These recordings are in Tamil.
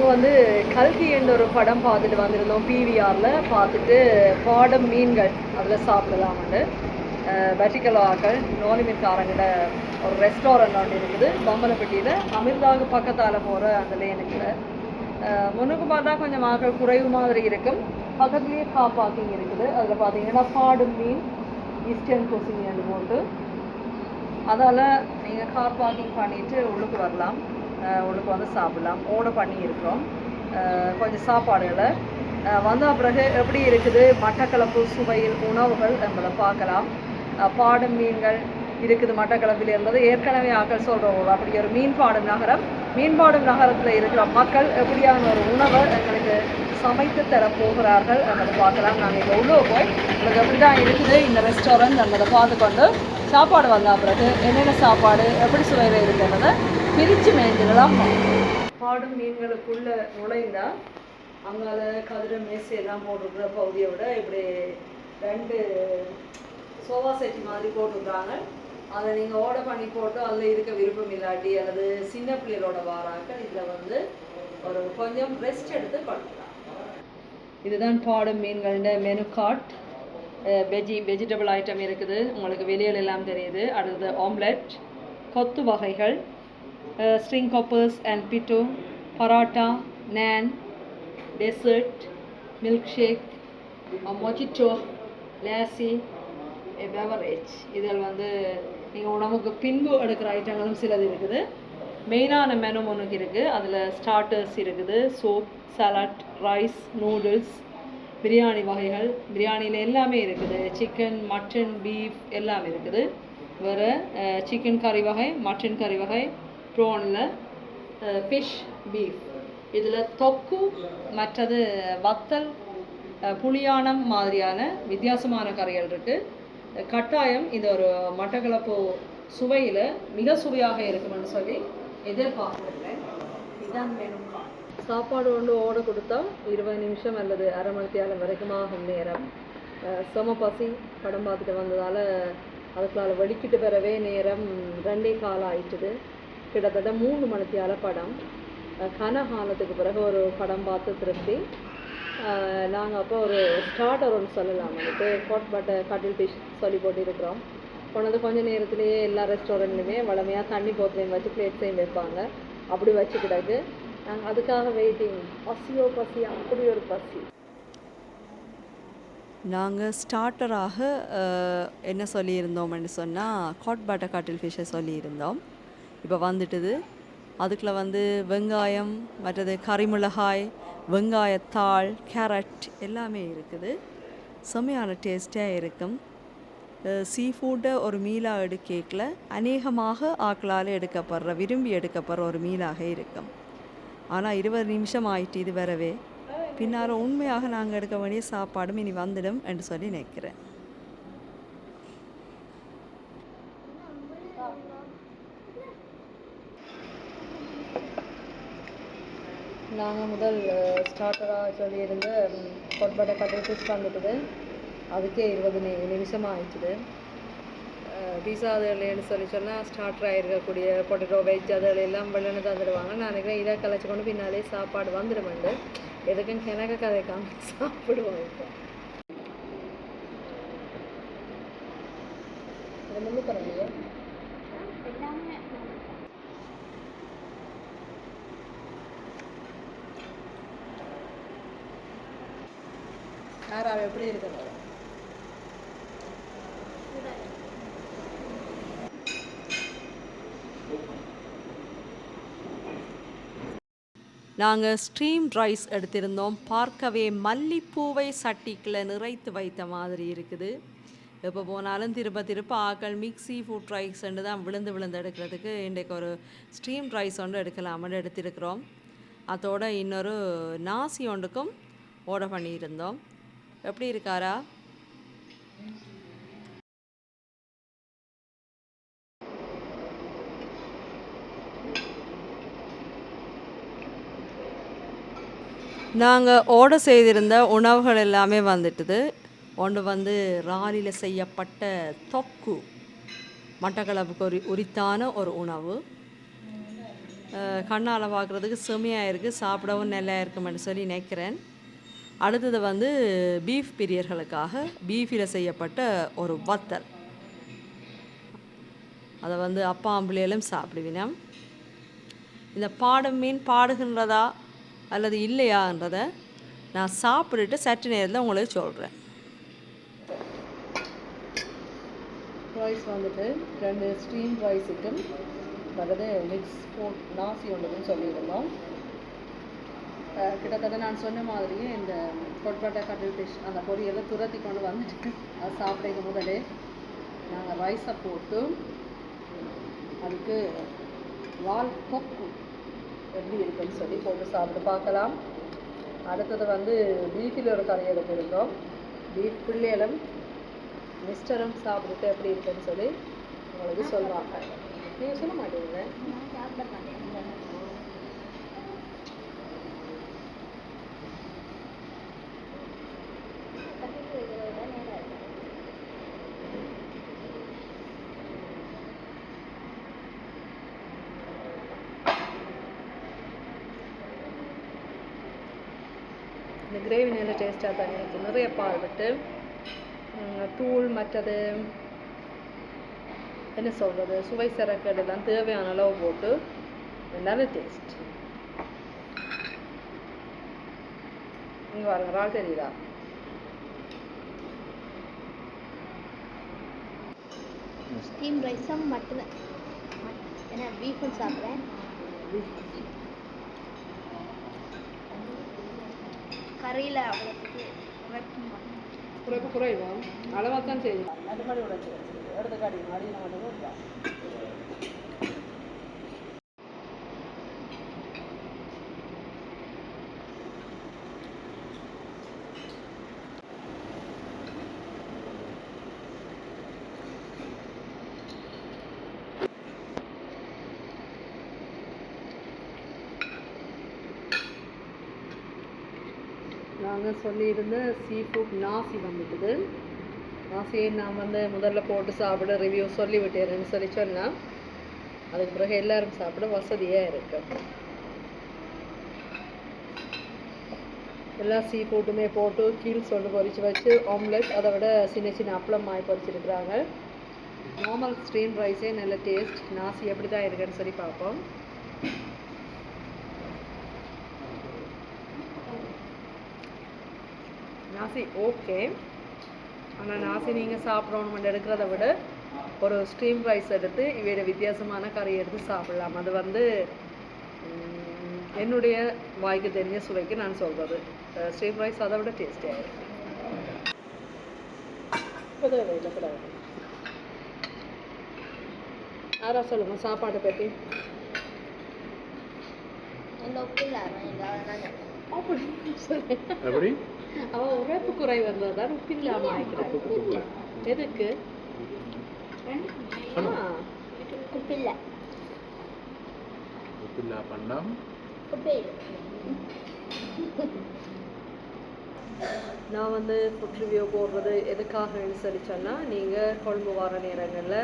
நாங்கள் வந்து கல்கி என்ற ஒரு படம் பார்த்துட்டு வந்திருந்தோம் பிவிஆரில் பார்த்துட்டு பாடம் மீன்கள் அதில் சாப்பிடலாம்னு வெட்டிக்கலாக்கள் நோலிமிற்காரங்கிட்ட ஒரு ரெஸ்டாரண்ட் ஒன்று இருக்குது. பம்பலப்பட்டியில் அமிர்தாவுக்கு பக்கத்தால் போகிற அந்த லேனுக்கில் முன்னுக்கு பார்த்தா கொஞ்சம் ஆக்கள் குறைவு மாதிரி இருக்கும். பக்கத்துலேயே கார் பார்க்கிங் இருக்குது. அதில் பார்த்தீங்கன்னா பாடும் மீன் ஈஸ்டர்ன் கொசிங் என்று போட்டு. அதால் நீங்கள் கார் பார்க்கிங் பண்ணிவிட்டு உள்ளுக்கு வரலாம். உனக்கு வந்து சாப்பிடலாம். ஓட பண்ணி இருக்கிறோம். கொஞ்சம் சாப்பாடுகளை. வந்த பிறகு எப்படி இருக்குது? மட்டக்களப்பு சுவையில் உணவுகள் என்பதை பார்க்கலாம். பாடும் மீன்கள் இருக்குது மட்டக்களப்பில் இருந்தது ஏற்கனவே ஆக்கள் சொல்கிறோம் அப்படி ஒரு மீன்பாடும் நகரம் மீன்பாடும் நகரத்தில் இருக்கிற மக்கள் எப்படியான ஒரு உணவை எங்களுக்கு சமைத்து தர போகிறார்கள் என்பதை பார்க்கலாம். நாங்கள் இங்கே உள்ளே போய் உங்களுக்கு எப்படி தான் இருக்குது? இந்த ரெஸ்டாரண்ட் என்பதை பார்த்துக்கொண்டு சாப்பாடு வந்த பிறகு என்னென்ன சாப்பாடு எப்படி சுவையில் இருக்குன்றதை பிரித்து மேய்ஞ்சிடலாம் பாடும் மீன்களுக்குள்ள நுழைந்தா அங்கால கதிர மேசை எல்லாம் போட்டிருக்கிற பகுதியை விட இப்படி ரெண்டு சோஃபா செட் மாதிரி போட்டிருக்காங்க அதை நீங்கள் ஆர்டர் பண்ணி போட்டு அதில் இருக்க விருப்பம் இல்லாட்டி அல்லது சின்ன பிள்ளைகளோட வாராக்கள் இதில் வந்து ஒரு கொஞ்சம் ரெஸ்ட் எடுத்து பண்ணலாம் இதுதான் பாடும் மீன்களோட menu card veggie vegetable item இருக்குது. உங்களுக்கு வெளியில் எல்லாம் தெரியுது. அடுத்தது ஆம்லெட் கொத்து வகைகள் string hoppers and பிட்டோ parotta naan dessert milk shake mojito lassi beverage இதில் வந்து நீங்கள் உணவுக்கு பின்பு எடுக்கிற ஐட்டங்களும் சிலது இருக்குது. மெயினான மெனு ஒன்றுக்கு இருக்குது அதில் ஸ்டார்டர்ஸ் இருக்குது. Soup salad rice noodles biryani வகைகள். பிரியாணியில் எல்லாமே இருக்குது. சிக்கன் மட்டன் பீஃப் எல்லாமே இருக்குது. வேறு சிக்கன் கறி வகை மட்டன் கறி வகை ப்ரோனில் ஃபிஷ் பீஃப் இதில் தொக்கு மற்றது வத்தல் புளியானம் மாதிரியான வித்தியாசமான கரைகள் இருக்குது கட்டாயம் இது ஒரு மட்டக்களப்பு சுவையில் மிக சுவையாக இருக்கும்னு சொல்லி எதிர்பார்க்குறேன். இதான் வேணும் சாப்பாடு ஒன்று ஓட கொடுத்தா இருபது நிமிஷம் அல்லது அரை மணி நேரம் வரைக்கும் ஆகும் நேரம். அஹ், செம பசி படம் பார்த்துட்டு வந்ததால் அதுக்குள்ளால வலிக்கிட்டு வரவே நேரம் ரெண்டே காலம் ஆயிட்டுது. கிட்டத்தட்ட மூணு மணித்தியால படம். கனகாலத்துக்கு பிறகு ஒரு படம் பார்த்து திருப்தி. நாங்கள் அப்போ ஒரு ஸ்டார்டர் ஒன்று சொல்லலாம். வந்துட்டு ஹாட் பட்டர் கட்டில் ஃபிஷ் சொல்லி போட்டிருக்கிறோம். போனது கொஞ்ச நேரத்துலேயே எல்லா ரெஸ்டாரண்ட்லையுமே வளமையாக தண்ணி போத்துலையும் வச்சு பிளேட்ஸையும் வைப்பாங்க. அப்படி வச்சு கிடக்கு நாங்கள் அதுக்காக வெயிட்டிங் பசியோ பசி அப்படி ஒரு பசி. நாங்கள் ஸ்டார்டராக என்ன சொல்லியிருந்தோம்னு சொன்னால் காட் பட்டர் காட்டில் ஃபிஷ்ஷை சொல்லியிருந்தோம். இப்போ வந்துட்டுது. அதுக்குள்ளே வந்து வெங்காயம் மற்றது கறிமிளகாய் வெங்காயத்தாள் கேரட் எல்லாமே இருக்குது. செம்மையான டேஸ்ட்டாக இருக்கும். சீ ஃபுட்டை ஒரு மீலாக எடுக்கல அநேகமாக ஆக்களால் எடுக்கப்படுற விரும்பி எடுக்கப்படுற ஒரு மீலாக இருக்கும். ஆனால் இருபது நிமிஷம் ஆயிட்டு இது வரவே. பின்னால் உண்மையாக நாங்கள் எடுக்க வேண்டிய சாப்பாடும் இனி வந்துடும் என்று சொல்லி நினைக்கிறேன். நாங்கள் முதல் ஸ்டார்டராக சொல்லியிருந்த கொட்பட்டை கட்டை ஃபிஷ் வந்துட்டுது அதுக்கே இருபது நி நிமிஷமாக ஆயிடுச்சுது பீஸா அதுன்னு சொல்லி சொன்னால் ஸ்டார்டராக இருக்கக்கூடிய பொட்டேட்டோ வெஜ் அதில் எல்லாம் வெள்ளன்னு தந்துடுவாங்க நான் நினைக்கிறேன் இதை கலைச்சி கொண்டு பின்னாலே சாப்பாடு வந்துடுமெண்டு எதுக்கும் கிணக்க கதைக்காம சாப்பிடுவோம் இப்போ. இது முள்ளு அவள் எப்படி இருக்கிறாங்க நாங்கள் ஸ்ட்ரீம் ரைஸ் எடுத்திருந்தோம். பார்க்கவே மல்லிப்பூவை சட்டிக்கில் நிறைத்து வைத்த மாதிரி இருக்குது. எப்போ போனாலும் திருப்ப திருப்ப ஆக்கள் மிக்ஸி ஃபுட் ரைஸ்ன்னு தான் விழுந்து விழுந்து எடுக்கிறதுக்கு இன்றைக்கு ஒரு ஸ்ட்ரீம் ரைஸ் ஒன்று எடுக்கலாம்னு எடுத்திருக்கிறோம். அதோட இன்னொரு நாசி ஒன்றுக்கும் ஓட பண்ணியிருந்தோம். எப்படி இருக்காரா? நாங்கள் ஆர்டர் செய்திருந்த உணவுகள் எல்லாமே வந்துட்டுது. ஒன்று வந்து ராலியில் செய்யப்பட்ட தொக்கு மட்டக்களப்புக்கு ஒரு உரித்தான ஒரு உணவு. கண்ணால் பார்க்குறதுக்கு செமையாக இருக்குது சாப்பிடவும் நல்லா இருக்குமென்னு சொல்லி நினைக்கிறேன். அடுத்தது வந்து பீஃப் பிரியர்களுக்காக பீஃபில் செய்யப்பட்ட ஒரு வத்தல். அதை வந்து அப்பா ஆம்பளையிலும் சாப்பிடுவினோம் இந்த பாடும் மீன் பாடுகின்றதா அல்லது இல்லையான்றதை நான் சாப்பிட்டுட்டு சற்று நேரத்தில் உங்களுக்கு சொல்கிறேன் ரைஸ் வந்துட்டு ரெண்டு ஸ்டீம் ரைஸுக்கும் அதாவது மிக்ஸ் போட் நாசி ஒன்றுன்னு சொல்லியிருந்தோம். கிட்டத்தட்ட நான் சொன்ன மாதிரியே இந்த கொட்பட்டை கடல் ஃபிஷ் அந்த பொரியலை துரத்தி கொண்டு வந்துட்டு அது சாப்பிடுங்க முதலே நாங்கள் ரைஸை போட்டு அதுக்கு வால் கொக்கு எப்படி இருக்குன்னு சொல்லி போட்டு சாப்பிட்டு பார்க்கலாம். அடுத்தது வந்து பீஃபில் ஒரு கறி எடுத்திருந்தோம் பீஃப் பிள்ளைகளும் மிஸ்டரும் சாப்பிட்டுட்டு எப்படி இருக்குன்னு சொல்லி உங்களுக்கு சொல்லுவாங்க. நீங்கள் சொல்ல மாட்டீங்க இந்த கிரேவி நல்ல டேஸ்ட்டாக தான் இருக்குது நிறைய பால் விட்டு தூள் மற்றது என்ன சொல்கிறது சுவை சரக்கடு எல்லாம் தேவையான அளவு போட்டு நல்ல டேஸ்ட் இங்கே பாருங்க இறால் தெரியுதா? ஸ்டீம் ரைஸும் மட்டன் ஏன்னா பீஃபும் சாப்பிட்றேன். கறியில் அவ்வளோத்துக்கு வெப்பம் குறைப்பு குறைவோம் அளவாக தான் செய்யலாம் அது மாதிரி உடச்சி எடுத்து காட்டி அடியில் மட்டும் விடலாம் நாங்கள் சொல்லியிருந்த சீ ஃபுட் நாசி வந்துட்டுது. நாசியை நான் வந்து முதல்ல போட்டு சாப்பிட ரிவ்யூ சொல்லி விட்டேன்னு சொல்லி சொன்னால் அதுக்கு பிறகு எல்லாரும் சாப்பிட வசதியாக இருக்கு. எல்லா சீ ஃபுட்டுமே போட்டு கீழ் ஒன்று பொரிச்சு வச்சு ஆம்லெட் அதை விட சின்ன சின்ன அப்பளம் மாய் பொறிச்சிருக்கிறாங்க. நார்மல் ஸ்ட்ரீம் ரைஸே நல்ல டேஸ்ட் நாசி எப்படி தான் இருக்குன்னு சொல்லி பார்ப்போம். நாசி ஓகே ஆனால் நாசி நீங்கள் சாப்பிடணும். எடுக்கிறத விட ஒரு ஸ்டீம் ரைஸ் எடுத்து இவையோட வித்தியாசமான கறி எடுத்து சாப்பிடலாம். அது வந்து என்னுடைய வாய்க்கு தெரிஞ்ச சுவைக்கு நான் சொல்கிறது ஸ்டீம் ரைஸ் அதை விட டேஸ்டியாக இருக்கு. இப்போதான் இல்லை கிடையாது யாரா சொல்லுங்க சாப்பாட்டை பற்றி அப்படி. அவன் உழைப்பு குறை வந்ததான் உப்பில்லாமல் ஆயிக்கிறான். எதுக்கு? உப்பில்லா இல்லை நான் வந்து ஃபுட் ரிவ்யூ போடுறது எதுக்காகன்னு சொல்லி சொன்னால் நீங்கள் கொழும்பு வர நேரங்களில்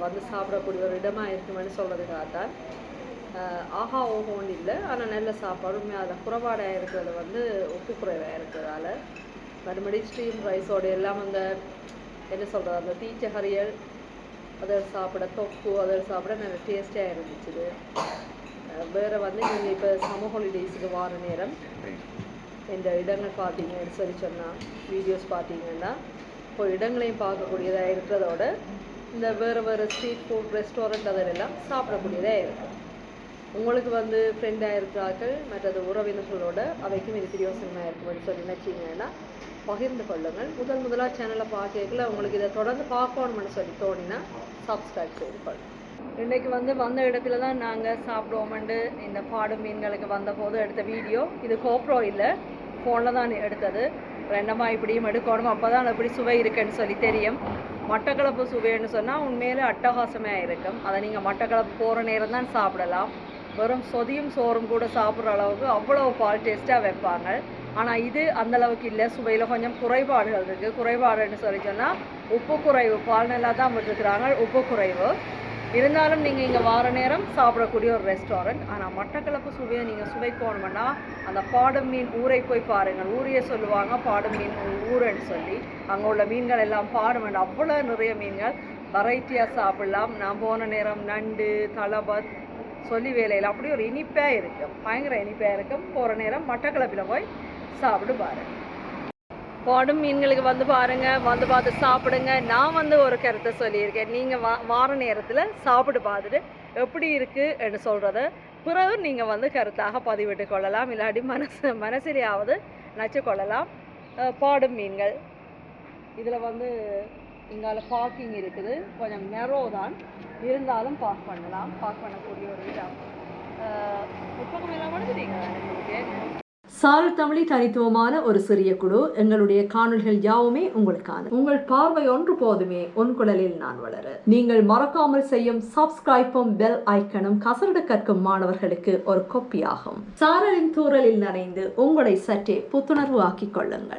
வந்து சாப்பிடக்கூடிய ஒரு இடமாக இருக்குமென்னு சொல்கிறதுக்காக தான் ஆஹா ஓஹோன்னு இல்லை. ஆனால் நல்ல சாப்பாடு அதை அதில் குறைபாடாக இருக்கிறது வந்து உப்பு குறைவாக இருக்கிறதால மறுபடி ஸ்டீம் ரைஸோட எல்லாம் அந்த என்ன சொல்கிறது அந்த தீச்சகரியல் அதை சாப்பிட தொக்கு அதை சாப்பிட நல்ல டேஸ்டியாக இருந்துச்சு வேறு வந்து நீங்கள் இப்போ சம்மர் ஹாலிடேஸுக்கு வார நேரம். இந்த இடங்கள் பார்த்தீங்கன்னு சொல்லி சொன்னால் வீடியோஸ் பார்த்தீங்கன்னா இப்போ இடங்களையும் பார்க்கக்கூடியதாக இருக்கிறதோட இந்த வேறு வேறு ஸ்ட்ரீட் ஃபுட் ரெஸ்டாரண்ட் அதெல்லாம் சாப்பிடக்கூடியதாக இருக்கும் உங்களுக்கு வந்து ஃப்ரெண்டாக இருக்கிறார்கள் மற்றது உறவினர்களோட அவைக்கும் இது பிரியோசனமாக இருக்கும்னு சொல்லி நினச்சிங்கன்னா பகிர்ந்து கொள்ளுங்கள். முதல் முதலாக சேனலை பார்க்கல உங்களுக்கு இதை தொடர்ந்து பார்க்கணும்னு சொல்லி தோணினா சப்ஸ்கிரைப் செய்து கொள்ளுங்கள். இன்னைக்கு வந்து வந்த இடத்துல தான் நாங்கள் சாப்பிடுவோம்ண்டு இந்த பாடு மீன்களுக்கு வந்தபோது எடுத்த வீடியோ. இது கோப்ரோ இல்லை ஃபோனில் தான் எடுத்தது. ரெண்டமா இப்படியும் எடுக்கணும்? அப்போ தான் எப்படி சுவை இருக்குன்னு சொல்லி தெரியும். மட்டக்களப்பு சுவைன்னு சொன்னால் உண்மையிலே அட்டகாசமாக இருக்கும் அதை நீங்கள் மட்டக்களப்பு போகிற நேரம் தான் சாப்பிடலாம். வெறும் சொதியும் சோறும் கூட சாப்பிட்ற அளவுக்கு அவ்வளோ பால் டேஸ்ட்டாக வைப்பாங்க. ஆனால் இது அந்த அளவுக்கு இல்லை. சுவையில் கொஞ்சம் குறைபாடுகள் இருக்குது குறைபாடுன்னு சொல்லி சொன்னால் உப்பு குறைவு பால் நல்லா தான் விட்டுருக்குறாங்க உப்பு குறைவு. இருந்தாலும் நீங்கள் இங்கே வார நேரம் சாப்பிடக்கூடிய ஒரு ரெஸ்டாரண்ட் ஆனால் மட்டக்களப்பு சுவையை நீங்கள் சுவைக்கணும்னா அந்த பாடும் மீன் ஊரை போய் பாருங்கள். ஊரையே சொல்லுவாங்க பாடும் மீன் ஊருன்னு சொல்லி. அங்கே உள்ள மீன்கள் எல்லாம் பாடும் அவ்வளோ நிறைய மீன்கள். வெரைட்டியாக சாப்பிடலாம். நான் போன நேரம் நண்டு தலபத் சொல்லி வேலையில் அப்படி ஒரு இனிப்பாக இருக்கும். பயங்கர இனிப்பாக இருக்கும். போகிற நேரம் மட்டக்களப்பில் போய் சாப்பிட்டு பாருங்கள் பாடும் மீன்களுக்கு வந்து பாருங்கள் வந்து பார்த்து சாப்பிடுங்க. நான் வந்து ஒரு கருத்தை சொல்லியிருக்கேன். நீங்கள் வா வார நேரத்தில் சாப்பிட்டு பார்த்துட்டு எப்படி இருக்குது என்று சொல்கிறத பிறகு நீங்கள் வந்து கருத்தாக பதிவிட்டு கொள்ளலாம். இல்லாட்டி மனசு மனசிலேயாவது நச்சு கொள்ளலாம். பாடும் மீன்கள். இதில் வந்து இங்கால பார்க்கிங் இருக்குது. கொஞ்சம் நெரோ தான். இருந்தாலும் பார்க் பண்ணலாம். பார்க் பண்ணக்கூடிய ஒரு இடம். புத்தகம் எல்லாம் கொடுத்துட்டீங்க சாரு தமிழி தனித்துவமான ஒரு சிறிய குழு. எங்களுடைய காணொளிகள் யாவுமே உங்களுக்கான உங்கள் பார்வை ஒன்று போதுமே. உன் குழலில் நான் வளர. நீங்கள் மறக்காமல் செய்யும் சப்ஸ்கிரைப்பும் பெல் ஐக்கனும் கசரடு கற்கும் மாணவர்களுக்கு ஒரு கொப்பியாகும் சாரலின் தூரலில் நனைந்து உங்களை சற்றே புத்துணர்வு ஆக்கிக் கொள்ளுங்கள்.